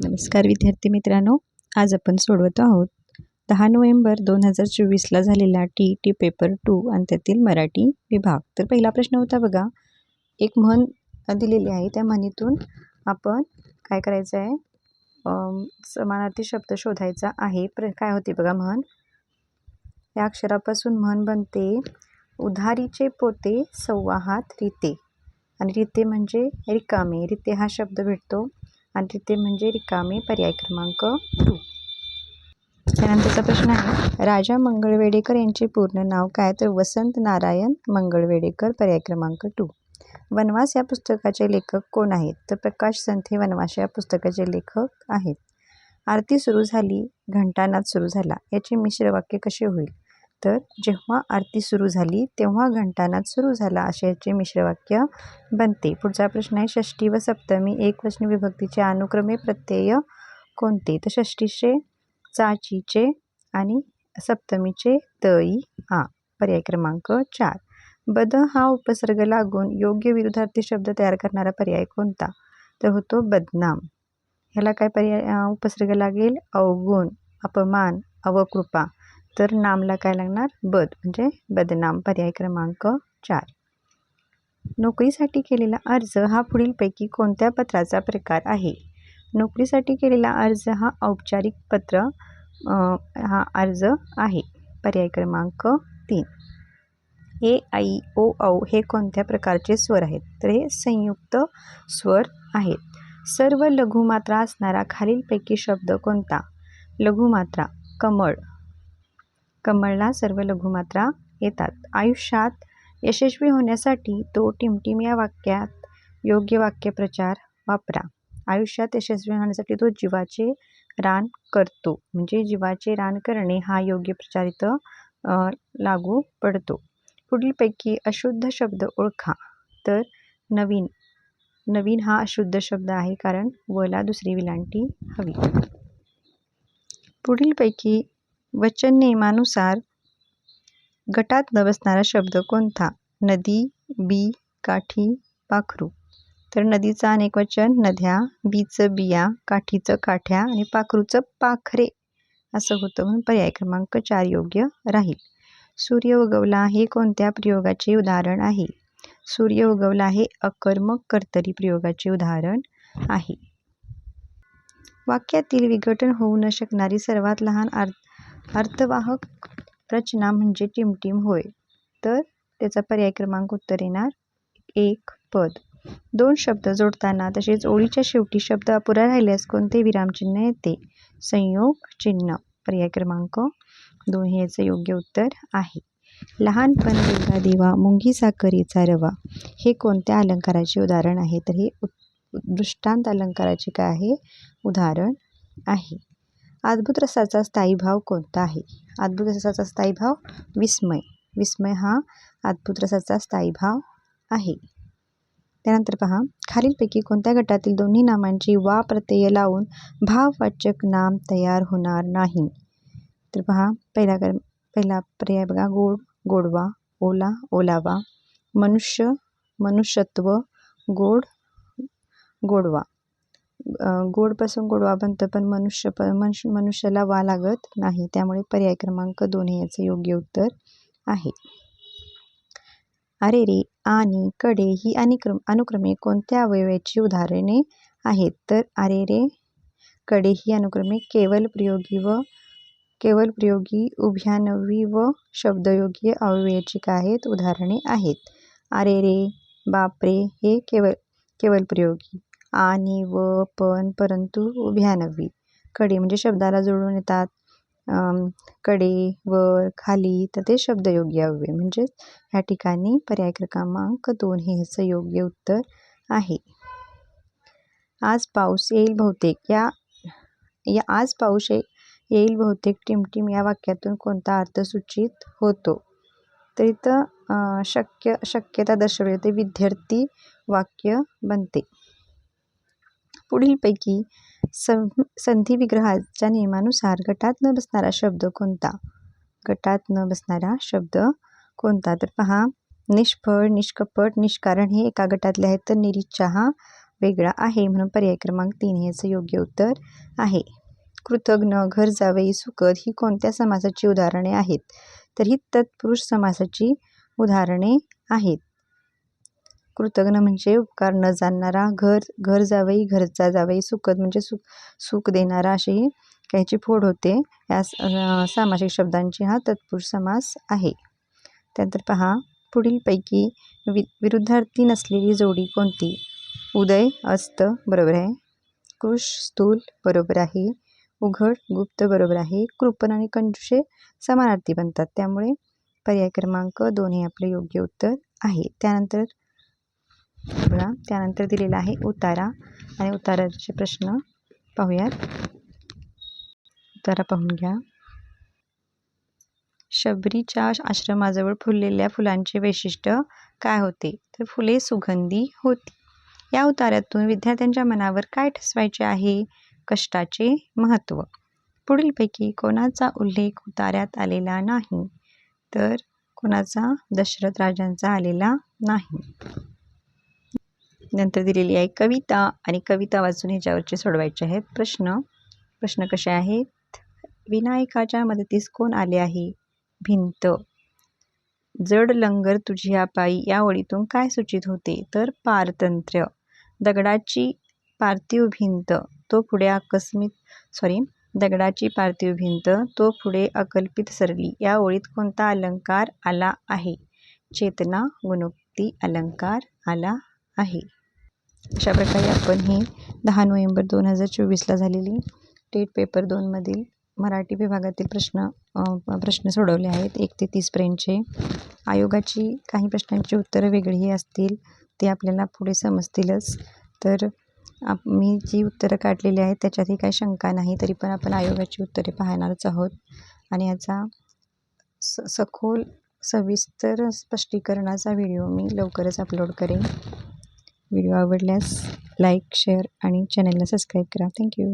नमस्कार विद्यार्थी मित्रांनो. आज आपण सोडवत आहोत दहा नोव्हेंबर दोन हजार चोवीसला झालेला टी टी पेपर टू आणि त्यातील मराठी विभाग. तर पहिला प्रश्न होता बघा. एक म्हण दिलेली आहे. त्या म्हणीतून आपण काय करायचं आहे समानार्थी शब्द शोधायचा आहे. प्र काय होते बघा म्हण? या अक्षरापासून म्हण बनते उधारीचे पोते संवाहात रिते. आणि रिते म्हणजे रिकामे. रिते हा शब्द भेटतो. आणि रिते म्हणजे रिकामे पर्याय क्रमांक टू त्यानंतरचा प्रश्न आहे राजा मंगळवेडेकर यांचे पूर्ण नाव काय? तर वसंत नारायण मंगळवेडेकर पर्याय क्रमांक टू वनवास या पुस्तकाचे लेखक कोण आहेत? तर प्रकाश संत हे वनवास या पुस्तकाचे लेखक आहेत. आरती सुरू झाली घंटानाद सुरू झाला. याचे मिश्र वाक्य कसे होईल? तर जेव्हा आरती सुरू झाली तेव्हा घंटानाद सुरू झाला असे मिश्रवाक्य बनते. पुढचा प्रश्न आहे षष्टी व सप्तमी एकवचनी विभक्तीचे अनुक्रमे प्रत्यय कोणते? तर षष्टीचे चाचीचे आणि सप्तमीचे तई आ पर्याय क्रमांक चार. बद हा उपसर्ग लागून योग्य विरुद्धार्थी शब्द तयार करणारा पर्याय कोणता? तर होतो बदनाम. ह्याला काय पर्याय उपसर्ग लागेल? अवगुण अपमान अवकृपा. तर नामला काय लागणार बद म्हणजे बदनाम पर्याय क्रमांक चार. नोकरीसाठी केलेला अर्ज हा पुढीलपैकी कोणत्या पत्राचा प्रकार आहे? नोकरीसाठी केलेला अर्ज हा औपचारिक पत्र हा अर्ज आहे. पर्याय क्रमांक तीन. ए आई ओ औ हे कोणत्या प्रकारचे स्वर आहेत? तर हे संयुक्त स्वर आहेत. सर्व लघुमात्रा असणारा खालीलपैकी शब्द कोणता? लघुमात्रा कमळ कमळला सर्व लघुमात्रा येतात. आयुष्यात यशस्वी होण्यासाठी तो टिमटिम या वाक्यात योग्य वाक्यप्रचार वापरा. आयुष्यात यशस्वी होण्यासाठी तो जीवाचे रान करतो. म्हणजे जीवाचे रान करणे हा योग्य प्रचार इथं लागू पडतो. पुढीलपैकी अशुद्ध शब्द ओळखा. तर नवीन नवीन हा अशुद्ध शब्द आहे कारण वला दुसरी विलांटी हवी. पुढीलपैकी वचन नियमानुसार गटात न बसणारा शब्द कोणता? नदी बी काठी पाखरू. तर नदीचं अनेक वचन नद्या बीचं बिया काठीचं काठ्या आणि पाखरूचं पाखरे असं होतं म्हणून पर्याय क्रमांक चार योग्य राहील. सूर्य उगवला हे कोणत्या प्रयोगाचे उदाहरण आहे? सूर्य उगवला हे अकर्मक कर्तरी प्रयोगाचे उदाहरण आहे. वाक्यातील विघटन होऊ न शकणारी सर्वात लहान अर्थ अर्थवाहक रचना म्हणजे टिमटिम होय. तर त्याचा पर्याय क्रमांक उत्तर येणार एक पद. दोन शब्द जोडताना तसेच ओळीच्या शेवटी शब्द अपुरा राहिल्यास कोणते विरामचिन्ह येते? संयोग चिन्ह. पर्याय क्रमांक दोन हे याचं योग्य उत्तर आहे. लहानपण दुर्गा देवा मुंगी साखरेचा रवा. हे कोणत्या अलंकाराचे उदाहरण आहे? तर हे दृष्टांत अलंकाराचे काय आहे? उदाहरण आहे. अद्भुत रसाचा स्थायी भाव कोणता आहे? अद्भुत रसाचा स्थायी भाव विस्मय. विस्मय हा अद्भुत रसाचा स्थायी भाव आहे. त्यानंतर पहा खालीलपैकी कोणत्या गटातील दोन्ही नामांची वा प्रत्यय लावून भाववाचक नाम तयार होणार नाही? तर पहा पहिला कर पहिला पर्याय बघा गोड गोडवा ओला ओलावा मनुष्य मनुष्यत्व गोड गोडवा. गोडपासून गोडवा बनतं पण मनुष्य प मनुष्य मनुष्याला वा लागत नाही. त्यामुळे पर्याय क्रमांक दोन हे याचं योग्य उत्तर आहे. अरे रे आणि कडे ही अनिक्रम अनुक्रमे कोणत्या अवयवाची उदाहरणे आहेत? तर अरे रे कडे ही अनुक्रमे केवल प्रयोगी व केवल प्रयोगी उभ्यानवी व शब्दयोगी अवयवाची आहेत? उदाहरणे आहेत. अरे रे बापरे हे केवल केवल प्रयोगी आणि व पण परंतु उभयानवी कडे म्हणजे शब्दाला जोडून येतात. कडे वर खाली तर ते शब्दयोगी अव्यय म्हणजेच ह्या ठिकाणी पर्याय क्रमांक दोन हे ह्याचं योग्य उत्तर आहे. आज पाऊस येईल बहुतेक. या या आज पाऊस ये येईल बहुतेक टिमटिम या वाक्यातून कोणता अर्थ सूचित होतो? तर इथं शक्य शक्यता दर्शवते विद्यार्थी वाक्य बनते. पुढीलपैकी सं संधिविग्रहाच्या नियमानुसार गटात न बसणारा शब्द कोणता? गटात न बसणारा शब्द कोणता? तर पहा निष्फळ निष्कपट निष्कारण हे एका गटातले आहेत तर निरीच्छा हा वेगळा आहे. म्हणून पर्याय क्रमांक तीन याचं योग्य उत्तर आहे. कृतघ्न घर जावई सुखद ही कोणत्या समासाची उदाहरणे आहेत? तर ही तत्पुरुष समासाची उदाहरणे आहेत. कृतघ्न म्हणजे उपकार न जाणणारा घर घर जावई घरचा जावई सुखद म्हणजे सुख सुख देणारा अशी काहीची फोड होते. या सामासिक शब्दांची हा तत्पुरुष समास आहे. त्यानंतर पहा पुढीलपैकी वि विरुद्धार्थी नसलेली जोडी कोणती? उदय अस्त बरोबर आहे. कृष स्थूल बरोबर आहे. उघड गुप्त बरोबर आहे. कृपण आणि कंजुषे समानार्थी बनतात. त्यामुळे पर्याय क्रमांक दोन हे आपले योग्य उत्तर आहे. त्यानंतर बघा त्यानंतर दिलेला आहे उतारा आणि उताराचे प्रश्न पाहूयात. उतारा पाहून घ्या. शबरीच्या आश्रमाजवळ फुललेल्या फुलांचे वैशिष्ट्य काय होते? तर फुले सुगंधी होती. या उतारातून विद्यार्थ्यांच्या मनावर काय ठसवायचे आहे? कष्टाचे महत्त्व. पुढीलपैकी कोणाचा उल्लेख उतार्यात आलेला नाही तर कोणाचा दशरथ राजांचा आलेला नाही. नंतर दिलेली आहे कविता आणि कविता वाचून ह्याच्यावरचे सोडवायचे आहेत प्रश्न. प्रश्न कसे आहेत? विनायकाच्या मदतीस कोण आले आहे? भिंत. जड लंगर तुझ्या पायी या ओळीतून काय सूचित होते? तर पारतंत्र्य. दगडाची पार्थिव भिंत तो पुढे आकस्मित सॉरी दगडाची पार्थिव भिंत तो पुढे अकल्पित सरली या ओळीत कोणता अलंकार आला आहे? चेतना गुणोक्ती अलंकार आला आहे. अशा प्रकारे आपण ही दहा नोव्हेंबर दोन हजार चोवीसला झालेली टेट पेपर दोनमधील मराठी विभागातील प्रश्न प्रश्न सोडवले आहेत. एक ते तीसपर्यंतचे आयोगाची काही प्रश्नांची उत्तरं वेगळीही असतील ते आपल्याला पुढे समजतीलच. तर आप मी जी उत्तरं काढलेली आहेत त्याच्यातही काही शंका नाही तरी पण आपण आयोगाची उत्तरे पाहणारच आहोत. आणि याचा स सखोल सविस्तर स्पष्टीकरणाचा व्हिडिओ मी लवकरच अपलोड करेन. व्हिडिओ आवडल्यास लाईक शेअर आणि चॅनलला सबस्क्राईब करा. थँक्यू